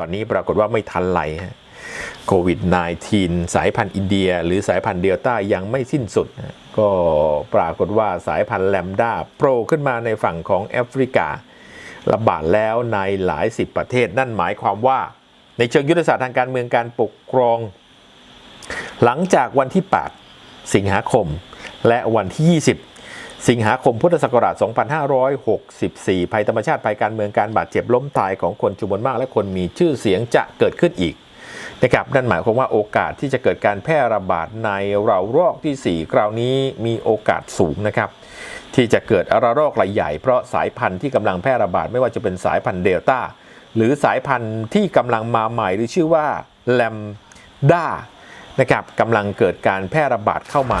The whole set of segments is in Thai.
ตอนนี้ปรากฏว่าไม่ทันไหลฮะโควิด -19 สายพันธุ์อินเดีย หรือสายพันธุ์เดลต้ายังไม่สิ้นสุด ก็ปรากฏว่าสายพันธุ์แลมด้าโผล่ขึ้นมาในฝั่งของแอฟริกา ระบาดแล้วในหลายสิบประเทศนั่นหมายความว่า ในเชิงยุทธศาสตร์ทางการเมืองการปกครอง หลังจากวันที่ 8 สิงหาคม และวันที่ 20 สิงหาคมพุทธศักราช 2564 ภัยธรรมชาติภัยการเมืองการบาดเจ็บล้มตายของคนจำนวนมาก และคนมีชื่อเสียงจะเกิดขึ้นอีกนะครับนั่นหมายความว่าโอกาสที่จะเกิดการแพร่ระบาดในเรารอกที่ 4 คราวนี้มีโอกาสสูงนะครับ ที่จะเกิดระลอกรายใหญ่เพราะสายพันธุ์ที่กำลังแพร่ระบาดไม่ว่าจะเป็นสายพันธุ์เดลต้าหรือสายพันธุ์ที่กำลังมาใหม่หรือชื่อว่าแลมด้านะครับกำลังเกิดการแพร่ระบาดเข้ามา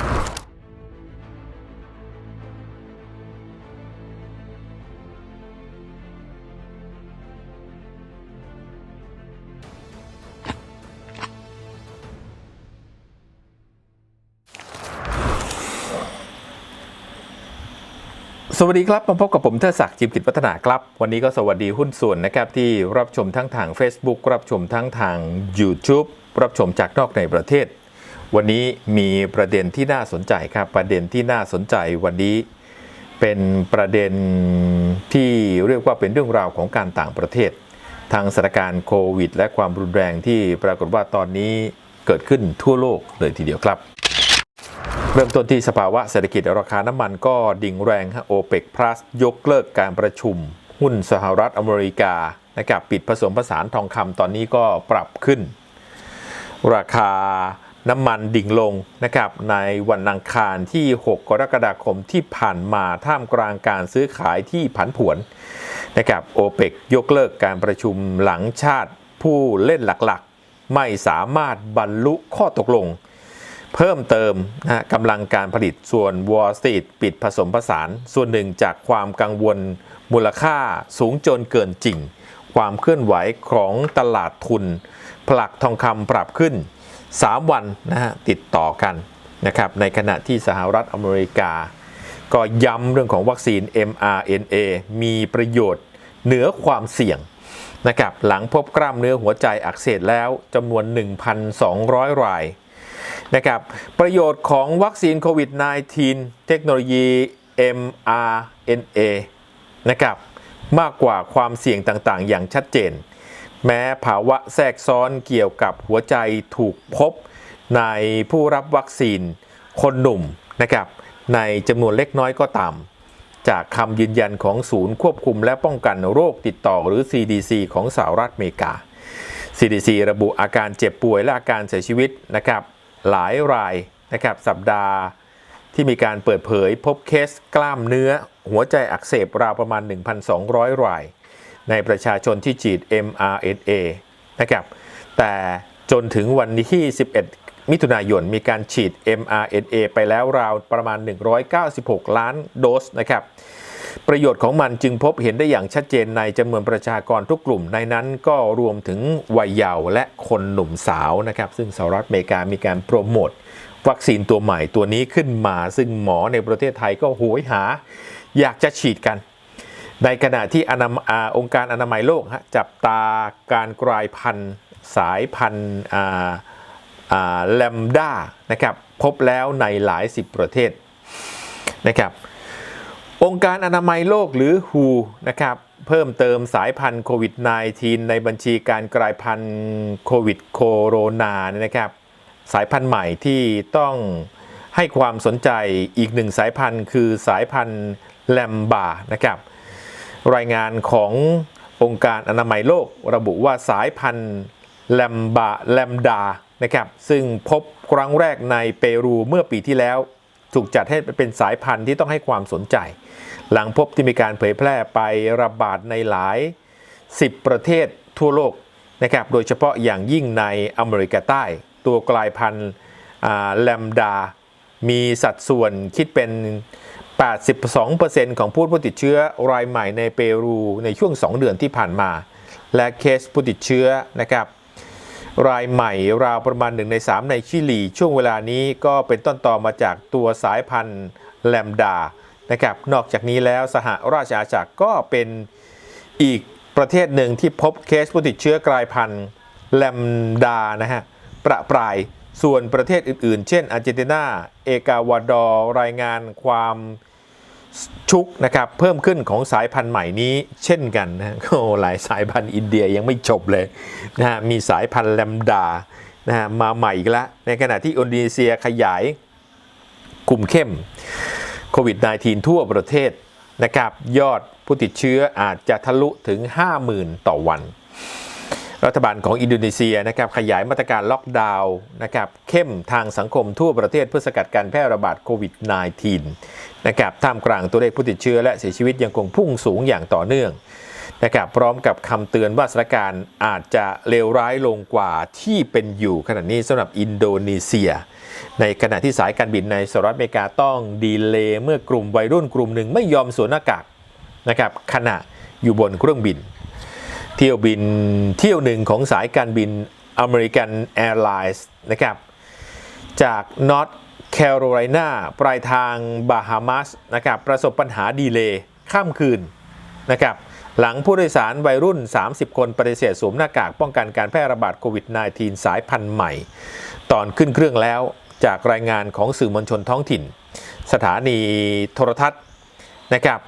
วัสดีครับ มาพบกับผมเทอศักดิ์จิมกิจพัฒนาครับ วันนี้ก็สวัสดีหุ้นส่วนนะครับ ที่รับชมทั้งทาง Facebook รับชมทั้งทาง YouTube รับชมจากนอกในประเทศ วันนี้มีประเด็นที่น่าสนใจครับ ประเด็นที่น่าสนใจวันนี้เป็นประเด็นที่เรียกว่าเป็นเรื่องราวของการต่างประเทศ ทางสถานการณ์โควิด และความรุนแรงที่ปรากฏว่าตอนนี้เกิดขึ้นทั่วโลกเลยทีเดียวครับ เริ่มต้นที่สภาวะเศรษฐกิจราคาน้ำมันก็ดิ่งแรงฮะโอเปกพลัสยกเลิกการประชุม หุ้นสหรัฐอเมริกานะครับปิดผสมผสานทองคำตอนนี้ก็ปรับขึ้น ราคาน้ำมันดิ่งลงนะครับในวันอังคารที่ 6 กรกฎาคมที่ผ่านมาท่ามกลางการซื้อขายที่ผันผวนนะครับโอเปกยกเลิกการประชุมหลังชาติผู้เล่นหลักๆ ไม่สามารถบรรลุข้อตกลง เพิ่มเติมนะกำลังการผลิตส่วน Wall Street ปิดผสมผสาน ส่วนหนึ่งจากความกังวลมูลค่าสูงจนเกินจริง ความเคลื่อนไหวของตลาดทุน ผลักทองคำปรับขึ้น 3 วันนะฮะติดต่อกันนะครับในขณะที่สหรัฐอเมริกา ก็ย้ำเรื่องของวัคซีน mRNA มีประโยชน์เหนือความเสี่ยงนะครับหลังพบกล้ามเนื้อหัวใจอักเสบแล้วจำนวน 1,200 ราย นะครับประโยชน์ของวัคซีนโควิด -19 เทคโนโลยี mRNA นะครับมากกว่าความเสี่ยงต่างๆ อย่างชัดเจน แม้ภาวะแทรกซ้อนเกี่ยวกับหัวใจถูกพบในผู้รับวัคซีนคนหนุ่มนะครับในจำนวนเล็กน้อยก็ตาม จากคำยืนยันของศูนย์ควบคุมและป้องกันโรคติดต่อหรือ CDC ของสหรัฐอเมริกา CDC ระบุอาการเจ็บป่วยและอาการเสียชีวิตนะครับ หลายรายนะครับสัปดาห์ที่มีการเปิดเผยพบเคสกล้ามเนื้อ หัวใจอักเสบราวประมาณ 1,200 ราย ในประชาชนที่ฉีด mRNA นะครับแต่จนถึงวันที่ 11 มิถุนายนมีการฉีด mRNA ไปแล้วราวประมาณ 196 ล้านโดสนะครับ ประโยชน์ของมันจึงพบเห็นได้อย่างชัดเจนในจำนวนประชากรทุกกลุ่มในนั้นก็รวมถึงวัยเยาว์และคนหนุ่มสาวนะครับ ซึ่งสหรัฐอเมริกามีการโปรโมทวัคซีนตัวใหม่ตัวนี้ขึ้นมา ซึ่งหมอในประเทศไทยก็โหยหา อยากจะฉีดกัน ในขณะที่อนามอองค์การอนามัยโลกจับตาการกลายพันธุ์สายพันธุ์อ่าอ่าแลมด้านะครับพบแล้วในหลายสิบประเทศนะครับ องค์การอนามัยโลกหรือ WHO นะครับเพิ่มเติมสายพันธุ์โควิด -19 ในบัญชีการกลายพันธุ์โควิดโคโรนาเนี่ยนะครับสายพันธุ์ใหม่ที่ต้องให้ความสนใจอีกหนึ่งสายพันธุ์คือสายพันธุ์แลมบานะครับรายงานขององค์การอนามัยโลกระบุว่าสายพันธุ์แลมบาแลมดานะครับซึ่งพบครั้งแรกในเปรูเมื่อปีที่แล้ว ถูกจัดให้เป็นสายพันธุ์ที่ต้องให้ความสนใจ หลังพบที่มีการเผยแพร่ไประบาดในหลาย 10 ประเทศทั่วโลกนะครับ โดยเฉพาะอย่างยิ่งในอเมริกาใต้ ตัวกลายพันธุ์แลมดา มีสัดส่วนคิดเป็น 82%ของผู้ผู้ติดเชื้อรายใหม่ในเปรูในช่วง 2 เดือนที่ผ่านมา และเคสผู้ติดเชื้อนะครับ รายใหม่ราวประมาณ1ใน 3 ในชิลี ช่วงเวลานี้ก็เป็นต้นต่อมาจากตัวสายพันธุ์แลมดานะครับนอกจากนี้แล้วสหราชอาณาจักรก็เป็นอีกประเทศหนึ่งที่พบเคสผู้ติดเชื้อกลายพันธุ์แลมดานะฮะประปรายส่วนประเทศอื่นๆ เช่นอาร์เจนตินา เอกาวาดอร์รายงานความ ชุกนะครับเพิ่มขึ้นของสายพันธุ์ใหม่นี้เช่นกันนะโอ้หลายสายพันธุ์อินเดียยังไม่จบเลยนะฮะมีสายพันธุ์แลมดานะฮะมาใหม่อีกแล้วในขณะที่อินโดนีเซียขยายกลุ่มเข้มโควิด -19 ทั่วประเทศนะครับยอดผู้ติดเชื้ออาจจะทะลุถึง 50,000 ต่อวัน รัฐบาลของอินโดนีเซียนะครับขยายมาตรการล็อกดาวน์นะครับเข้มทางสังคมทั่วประเทศเพื่อสกัดการแพร่ระบาดโควิด -19 นะครับท่ามกลางตัวเลขผู้ติดเชื้อและเสียชีวิตยังคงพุ่งสูงอย่างต่อเนื่องนะครับพร้อมกับคำเตือนว่าสถานการณ์อาจจะเลวร้ายลงกว่าที่เป็นอยู่ขณะนี้สำหรับอินโดนีเซีย ในขณะที่สายการบินในสหรัฐอเมริกาต้องดีเลย์เมื่อกลุ่มวัยรุ่นกลุ่มหนึ่งไม่ยอมสวมหน้ากากนะครับขณะอยู่บนเครื่องบิน เที่ยวบินเที่ยวหนึ่งของสายการบิน American Airlines นะครับ จากนอร์ทแคโรไลนาปลายทางบาฮามาสนะครับประสบปัญหาดีเลย์ข้ามคืนนะครับหลังผู้โดยสารวัยรุ่น 30 คนปฏิเสธสวมหน้ากากป้องกันการแพร่ระบาดโควิด -19 สายพันธุ์ใหม่ ตอนขึ้นเครื่องแล้วจากรายงานของสื่อมวลชนท้องถิ่น สถานีโทรทัศน์นะครับ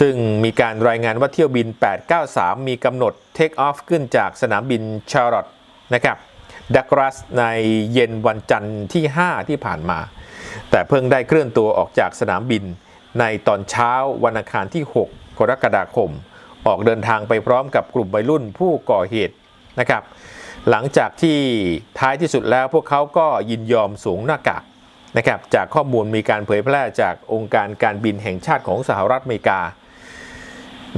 ซึ่งมีการรายงานว่าเที่ยวบิน 893 มีกำหนดเทคออฟขึ้นจากสนามบินชาร์ลอตนะครับดักรัสในเย็นวันจันทร์ที่ 5 ที่ผ่านมา แต่เพิ่งได้เคลื่อนตัวออกจากสนามบิน ในตอนเช้าวันอังคารที่ 6 กรกฎาคม ออกเดินทางไปพร้อมกับกลุ่มวัยรุ่นผู้ก่อเหตุนะครับ หลังจากที่ท้ายที่สุดแล้วพวกเขาก็ยินยอมสวมหน้ากากนะครับจากข้อมูลมีการเผยแพร่จากองค์การการบินแห่งชาติของสหรัฐอเมริกา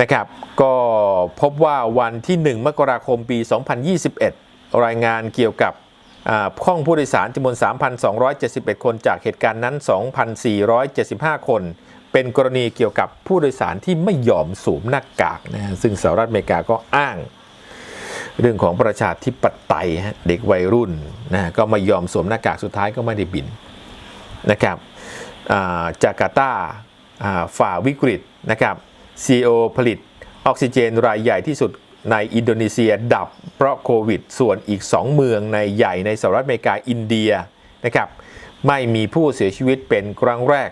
นะครับ ก็พบว่าวันที่ 1 มกราคมปี 2021 รายงานเกี่ยวกับอ่าห้องผู้โดยสารจำนวน 3,271 คนจากเหตุการณ์นั้น 2,475 คน เป็นกรณีเกี่ยวกับผู้โดยสารที่ไม่ยอมสวมหน้ากากนะฮะซึ่งสหรัฐอเมริกาก็อ้าง เรื่องของประชาธิปไตยฮะเด็กวัยรุ่นนะก็ไม่ยอมสวมหน้ากากสุดท้ายก็ไม่ได้บินนะครับจาการ์ตาฝ่าวิกฤตนะครับ CEO ผลิตออกซิเจนรายใหญ่ที่สุดในอินโดนีเซียดับเพราะโควิด ส่วนอีก 2 เมืองในใหญ่ในสหรัฐอเมริกาอินเดียนะครับไม่มีผู้เสียชีวิตเป็นครั้งแรก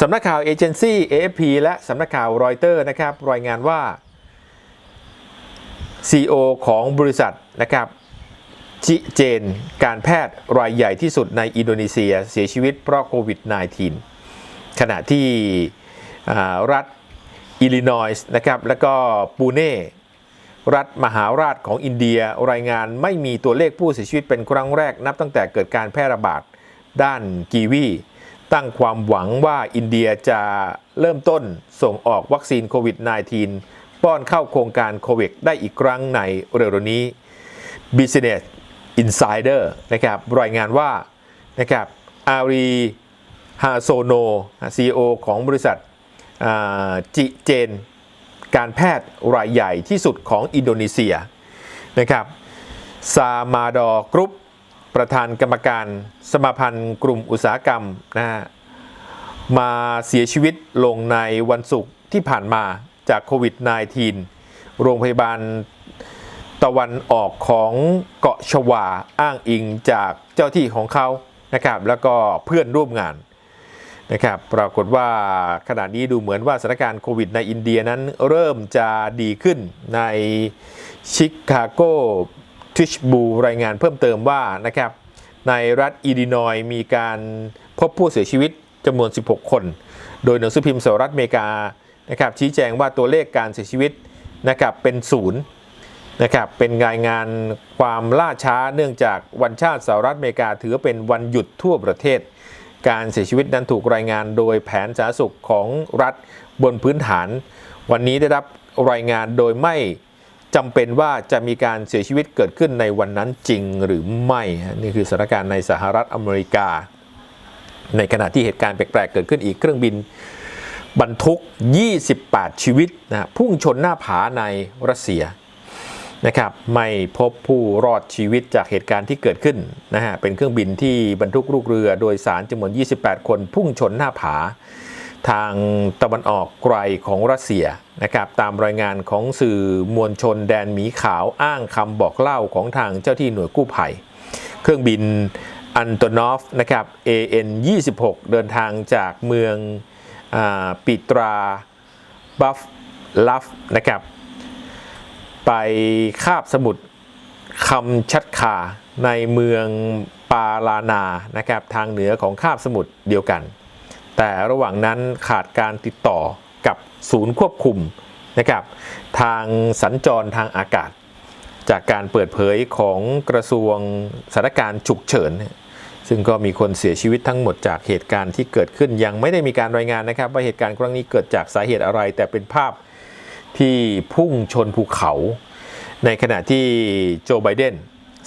สำนักข่าวเอเจนซี่ AFP และสำนักข่าวรอยเตอร์นะครับรายงานว่า CEO ของบริษัทนะครับจิเจน การแพทย์รายใหญ่ที่สุดในอินโดนีเซียเสียชีวิตเพราะโควิด -19 ขณะที่รัฐ อิลลินอยส์นะครับแล้วก็ปูเน่รัฐมหาราชของอินเดียรายงานไม่มีตัวเลขผู้เสียชีวิตเป็นครั้งแรกนับตั้งแต่เกิดการแพร่ระบาดด้านกีวีตั้งความหวังว่าอินเดียจะเริ่มต้นส่งออกวัคซีนโควิด -19 ป้อนเข้าโครงการโควิดได้อีกครั้งในเร็วๆนี้ Business Insider นะครับรายงานว่านะครับอารีฮาโซโน CEO ของบริษัท จิเจน การแพทย์รายใหญ่ที่สุดของอินโดนีเซียนะครับซามาดอกรุ๊ปประธานกรรมการสมาพันธ์กลุ่มอุตสาหกรรมนะฮะมาเสียชีวิตลงในวันศุกร์ที่ผ่านมาจากโควิด -19 โรงพยาบาลตะวันออกของเกาะชวาอ้างอิงจากเจ้าที่ของเขานะครับแล้วก็เพื่อนร่วมงาน นะครับปรากฏว่าขณะนี้ดูเหมือนว่าสถานการณ์โควิดในอินเดียนั้นเริ่มจะดีขึ้นในชิคาโกทิชบูรายงานเพิ่มเติมว่านะครับในรัฐอิลลินอยมีการพบผู้เสียชีวิตจำนวน 16 คน โดยหนังสือพิมพ์สหรัฐอเมริกานะครับชี้แจงว่าตัวเลขการเสียชีวิตนะครับเป็นศูนย์นะครับเป็นรายงานความล่าช้าเนื่องจากวันชาติสหรัฐอเมริกาถือเป็นวันหยุดทั่วประเทศ การเสียชีวิตนั้นถูกรายงานโดยแผนสาธารณสุขของรัฐบนพื้นฐาน วันนี้ได้รับรายงานโดยไม่จำเป็นว่าจะมีการเสียชีวิตเกิดขึ้นในวันนั้นจริงหรือไม่นี่คือสถานการณ์ในสหรัฐอเมริกา ในขณะที่เหตุการณ์แปลกๆเกิดขึ้นอีกเครื่องบินบรรทุก 28 ชีวิตนะพุ่งชนหน้าผาในรัสเซีย นะครับไม่พบผู้รอดชีวิตจากเหตุการณ์ที่เกิดขึ้นนะฮะเป็นเครื่องบินที่บรรทุกลูกเรือโดยสารจำนวน 28 คนพุ่งชนหน้าผา ทางตะวันออกไกลของรัสเซียนะครับตามรายงานของสื่อมวลชนแดนหมีขาวอ้างคำบอกเล่าของทางเจ้าที่หน่วยกู้ภัย เครื่องบินอันโตนอฟนะครับ AN 26 เดินทางจากเมืองอปิตราบัฟลัฟนะครับ ไปคาบสมุทรคำชัดคาในเมืองปาลานานะครับทางเหนือของคาบสมุทรเดียวกัน แต่ระหว่างนั้นขาดการติดต่อกับศูนย์ควบคุมนะครับทางสัญจรทางอากาศ จากการเปิดเผยของกระทรวงสถานการณ์ฉุกเฉิน ซึ่งก็มีคนเสียชีวิตทั้งหมดจากเหตุการณ์ที่เกิดขึ้นยังไม่ได้มีการรายงานนะครับ ว่าเหตุการณ์ครั้งนี้เกิดจากสาเหตุอะไรแต่เป็นภาพ ที่พุ่งชนภูเขา ในขณะที่โจไบเดน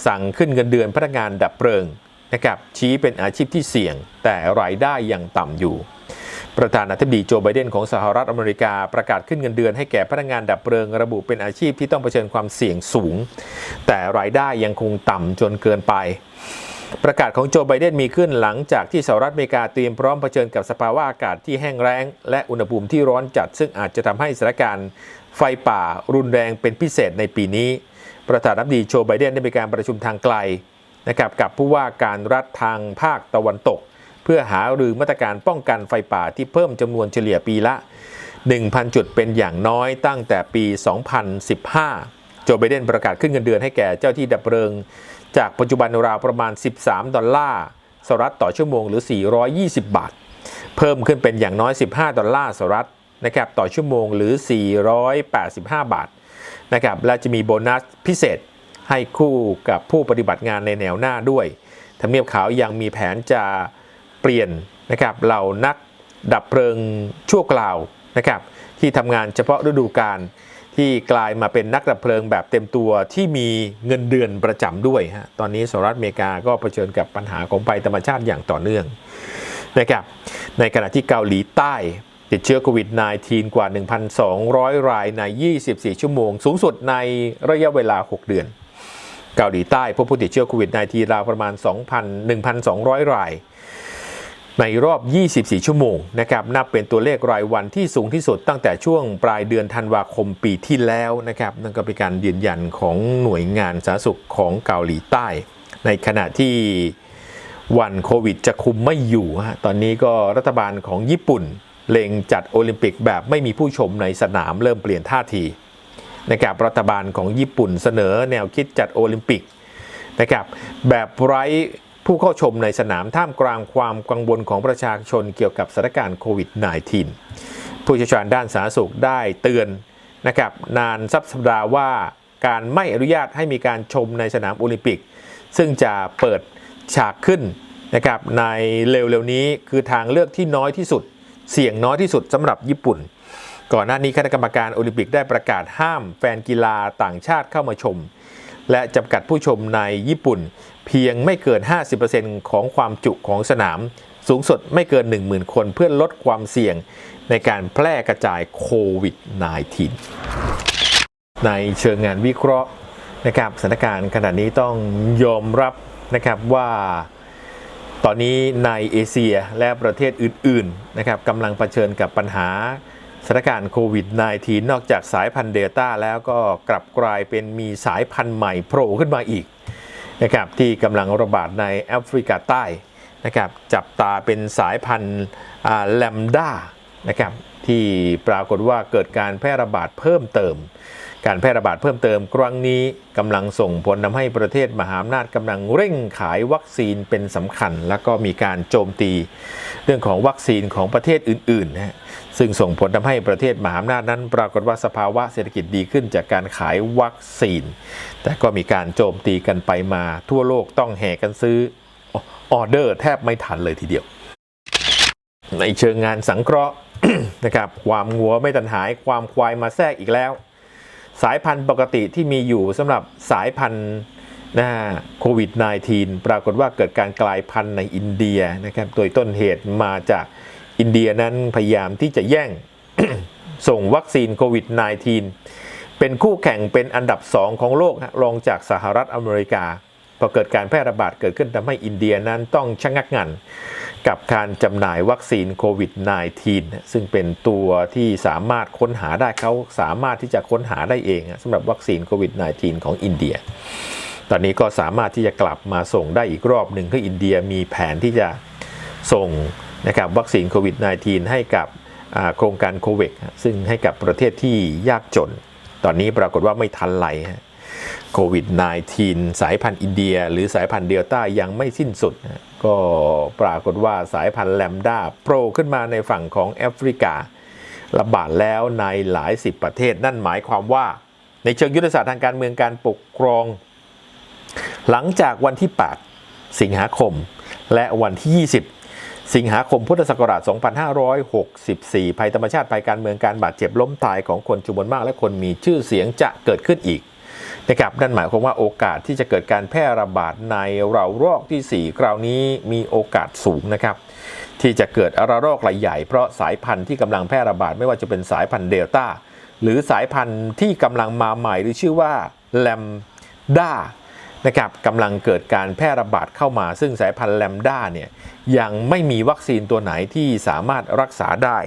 สั่งขึ้นเงินเดือนพนักงานดับเพลิงนะครับชี้เป็นอาชีพที่เสี่ยง แต่รายได้ยังต่ำอยู่ ประธานาธิบดีโจไบเดนของสหรัฐอเมริกาประกาศขึ้นเงินเดือนให้แก่พนักงานดับเพลิง ระบุเป็นอาชีพที่ต้องเผชิญความเสี่ยงสูง แต่รายได้ยังคงต่ำจนเกินไป ประกาศของโจไบเดนมีขึ้นหลังจากที่สหรัฐอเมริกาเตรียมพร้อมเผชิญกับสภาวะอากาศที่แห้งแล้ง และอุณหภูมิที่ร้อนจัด ซึ่งอาจจะทำให้สถานการณ์ไฟป่ารุนแรงเป็นพิเศษในปีนี้ ประธานาธิบดีโจไบเดนได้มีการประชุมทางไกลนะครับกับผู้ว่าการรัฐทางภาคตะวันตก เพื่อหารือมาตรการป้องกันไฟป่าที่เพิ่มจำนวนเฉลี่ยปีละ 1,000 จุดเป็นอย่างน้อยตั้งแต่ปี 2015 โจไบเดนประกาศขึ้นเงินเดือนให้แก่เจ้าที่ดับเพลิง จากปัจจุบันราวประมาณ 13 ดอลลาร์สหรัฐต่อชั่วโมงหรือ 420 บาท เพิ่มขึ้นเป็นอย่างน้อย 15 ดอลลาร์สหรัฐนะครับต่อชั่วโมงหรือ 485 บาทนะครับและจะมีโบนัสพิเศษให้คู่กับผู้ปฏิบัติงานในแนวหน้าด้วยทำเนียบขาวยังมีแผนจะเปลี่ยนนะครับเหล่านักดับเพลิงชั่วคราวนะครับที่ทำงานเฉพาะฤดูกาล ที่กลายมาเป็นนักดับเพลิงแบบเต็มตัวที่มีเงินเดือนประจำด้วยฮะตอนนี้สหรัฐอเมริกาก็เผชิญกับปัญหาของภัยธรรมชาติอย่างต่อเนื่องนะครับในขณะที่เกาหลีใต้ติดเชื้อโควิด -19 กว่า 1,200 รายใน 24 ชั่วโมง สูงสุดในระยะเวลา 6 เดือน เกาหลีใต้พบผู้ติดเชื้อโควิด -19 ราวประมาณ 2,000 1,200 ราย ในรอบ 24 ชั่วโมงนะครับนับเป็นตัวเลขรายวันที่สูงที่สุดตั้งแต่ช่วงปลายเดือนธันวาคมปีที่แล้วนะครับนั่นก็เป็นการยืนยันของหน่วยงานสาธารณสุขของเกาหลีใต้ ในขณะที่วันโควิดจะคุมไม่อยู่ฮะตอนนี้ก็รัฐบาลของญี่ปุ่นเล็งจัดโอลิมปิกแบบไม่มีผู้ชมในสนามเริ่มเปลี่ยนท่าทีนะครับรัฐบาลของญี่ปุ่นเสนอแนวคิดจัดโอลิมปิกนะครับแบบไร้ ผู้เข้าชมในสนามท่ามกลางความกังวลของประชาชนเกี่ยวกับสถานการณ์โควิด -19 ผู้เชี่ยวชาญด้านสาธารณสุขได้เตือนนะครับนานสัปดาห์ว่าการไม่อนุญาตให้มีการชมในสนามโอลิมปิก ซึ่งจะเปิดฉากขึ้นนะครับในเร็วๆนี้คือทางเลือกที่น้อยที่สุด เสี่ยงน้อยที่สุดสำหรับญี่ปุ่น ก่อนหน้านี้คณะกรรมการโอลิมปิกได้ประกาศห้ามแฟนกีฬาต่างชาติเข้ามาชม และจำกัดผู้ชมในญี่ปุ่น เพียงไม่เกิน 50%ของความจุของสนาม สูงสุดไม่เกิน 10,000 คนเพื่อลดความเสี่ยงในการแพร่กระจายโควิด -19 ในเชิงงานวิเคราะห์นะครับสถานการณ์ขณะนี้ต้องยอมรับนะครับว่าตอนนี้ในเอเชียและประเทศอื่นๆนะครับกำลังเผชิญกับปัญหาสถานการณ์โควิด -19 นอกจากสายพันธุ์เดลต้าแล้วก็กลับกลายเป็นมีสายพันธุ์ใหม่โผล่ขึ้นมาอีก นะครับที่กำลังระบาดในแอฟริกาใต้นะครับจับตาเป็นสายพันธุ์แลมด้านะครับที่ปรากฏว่าเกิดการแพร่ระบาดเพิ่มเติม การแพร่ระบาดเพิ่มเติมครั้งนี้กำลังส่งผลทำให้ประเทศมหาอำนาจกำลังเร่งขายวัคซีนเป็นสำคัญ แล้วก็มีการโจมตี เรื่องของวัคซีนของประเทศอื่นๆนะฮะซึ่งส่งผลทำให้ประเทศมหาอำนาจนั้น ปรากฏว่าสภาวะเศรษฐกิจดีขึ้นจากการขายวัคซีน แต่ก็มีการโจมตีกันไปมาทั่วโลกต้องแห่กันซื้อออเดอร์แทบไม่ทันเลยทีเดียว ในเชิงงานสังเคราะห์นะครับความงัวไม่ตันหายความควายมาแทรกอีกแล้ว สายพันธุ์ปกติที่มีอยู่สำหรับสายพันธุ์นะโควิด -19 ปรากฏว่าเกิดการกลายพันธุ์ในอินเดียนะครับ โดยต้นเหตุมาจากอินเดียนั้นพยายามที่จะแย่งส่งวัคซีนโควิด -19 เป็นคู่แข่งเป็นอันดับ 2 ของโลกรองจากสหรัฐอเมริกา พอเกิดการแพร่ระบาดเกิดขึ้นทำให้อินเดียนั้นต้องชะงักงัน กับการจำหน่ายวัคซีนโควิด -19 ซึ่งเป็นตัวที่สามารถค้นหาได้เขาสามารถที่จะค้นหาได้เองสำหรับวัคซีนโควิด -19 ของอินเดีย ตอนนี้ก็สามารถที่จะกลับมาส่งได้อีกรอบหนึ่งคืออินเดียมีแผนที่จะส่งนะครับวัคซีนโควิด -19 ให้กับโครงการโควิดซึ่งให้กับประเทศที่ยากจน ตอนนี้ปรากฏว่าไม่ทันไหลโควิด -19 สายพันธุ์อินเดีย หรือสายพันธุ์เดลต้ายังไม่สิ้นสุด ก็ปรากฏว่าสายพันธุ์แลมด้าโผล่ขึ้นมาในฝั่งของแอฟริการะบาดแล้วในหลายสิบประเทศ นั่นหมายความว่า ในเชิงยุทธศาสตร์ทางการเมืองการปกครอง หลังจากวันที่ 8 สิงหาคม และวันที่ 20สิงหาคมพุทธศักราช 2564 ภัยธรรมชาติภัยการเมืองการบาดเจ็บล้มตายของคนจำนวนมากและคนมีชื่อเสียงจะเกิดขึ้นอีก นะครับนั่นหมายความว่าโอกาสที่จะเกิดการแพร่ระบาดในเรารอกที่ 4 คราวนี้มีโอกาสสูงนะครับ ที่จะเกิดระลอกรายใหญ่เพราะสายพันธุ์ที่กำลังแพร่ระบาดไม่ว่าจะเป็นสายพันธุ์เดลต้าหรือสายพันธุ์ที่กำลังมาใหม่หรือชื่อว่าแลมด้านะครับกำลังเกิดการแพร่ระบาดเข้ามา ซึ่งสายพันธุ์แลมด้าเนี่ยยังไม่มีวัคซีนตัวไหนที่สามารถรักษาได้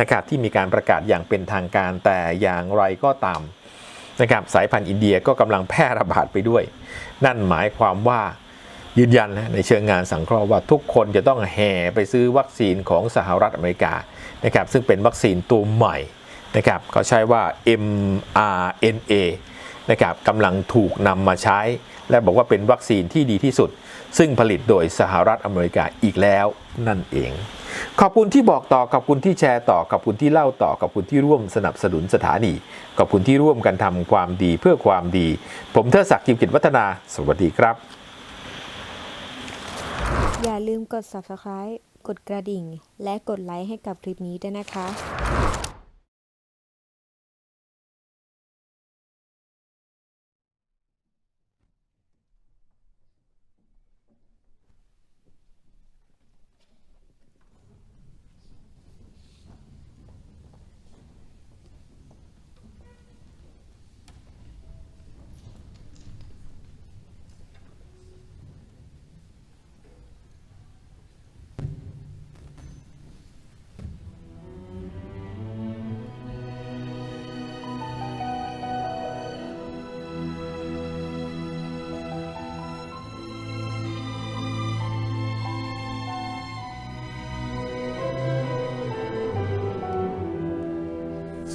นะครับที่มีการประกาศอย่างเป็นทางการแต่อย่างไรก็ตาม นะครับสายพันธุ์อินเดียก็กำลังแพร่ระบาดไปด้วย นั่นหมายความว่ายืนยันนะในเชิงงานสังเคราะห์ว่าทุกคนจะต้องแห่ไปซื้อวัคซีนของสหรัฐอเมริกานะครับซึ่งเป็นวัคซีนตัวใหม่นะครับเขาใช้ว่า mRNA นะครับกำลังถูกนำมาใช้ และบอกว่าเป็นวัคซีนที่ดีที่สุด ซึ่งผลิตโดยสหรัฐอเมริกาอีกแล้ว นั่นเอง ขอบคุณที่บอกต่อขอบคุณที่แชร์ต่อขอบคุณที่เล่าต่อขอบคุณที่ร่วมสนับสนุนสถานีขอบคุณที่ร่วมกันทำความดีเพื่อความดี ผมเทอศักดิ์จิมกิจวัฒนา สวัสดีครับ อย่าลืมกด subscribe กดกระดิ่ง และกดไลค์ให้กับคลิปนี้ด้วยนะคะ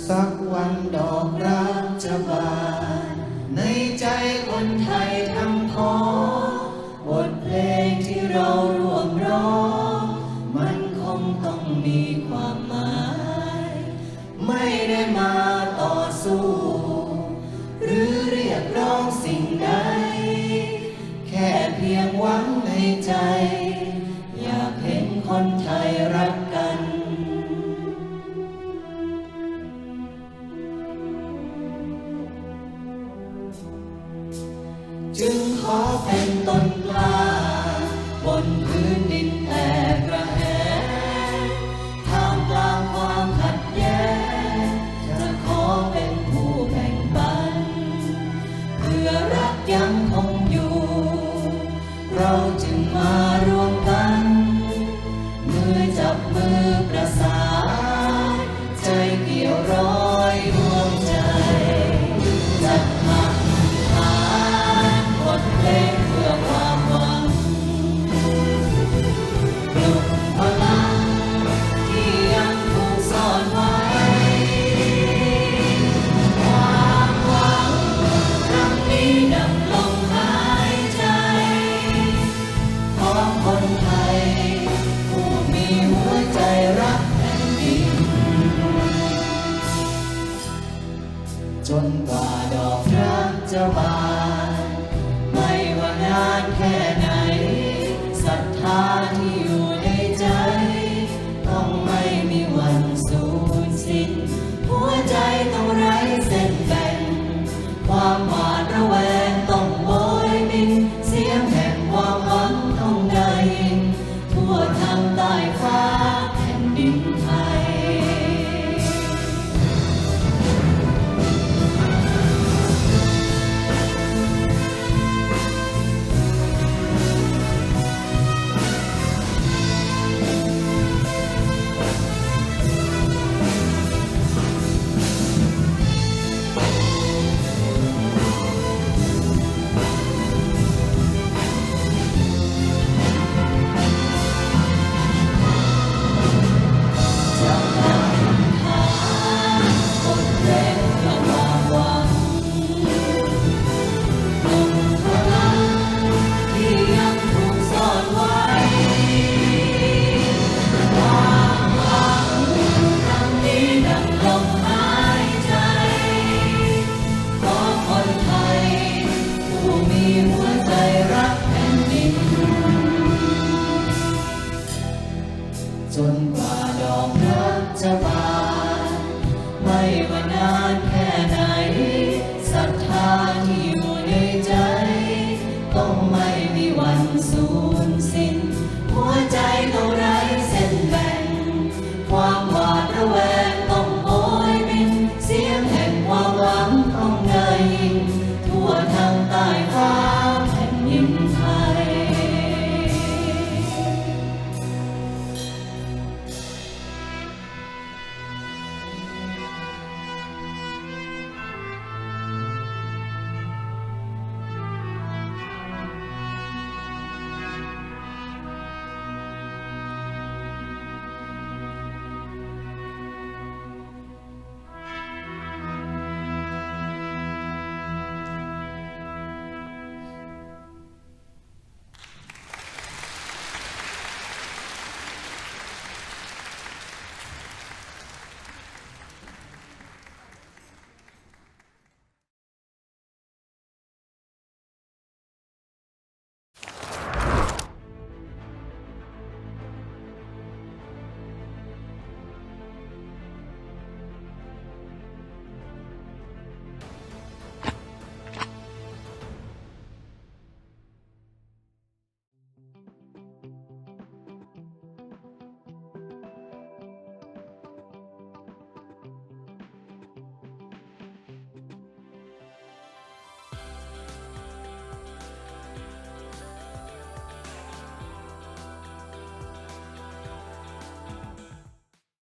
สักวันดอกรัก จึงขอเป็นต้นกล้า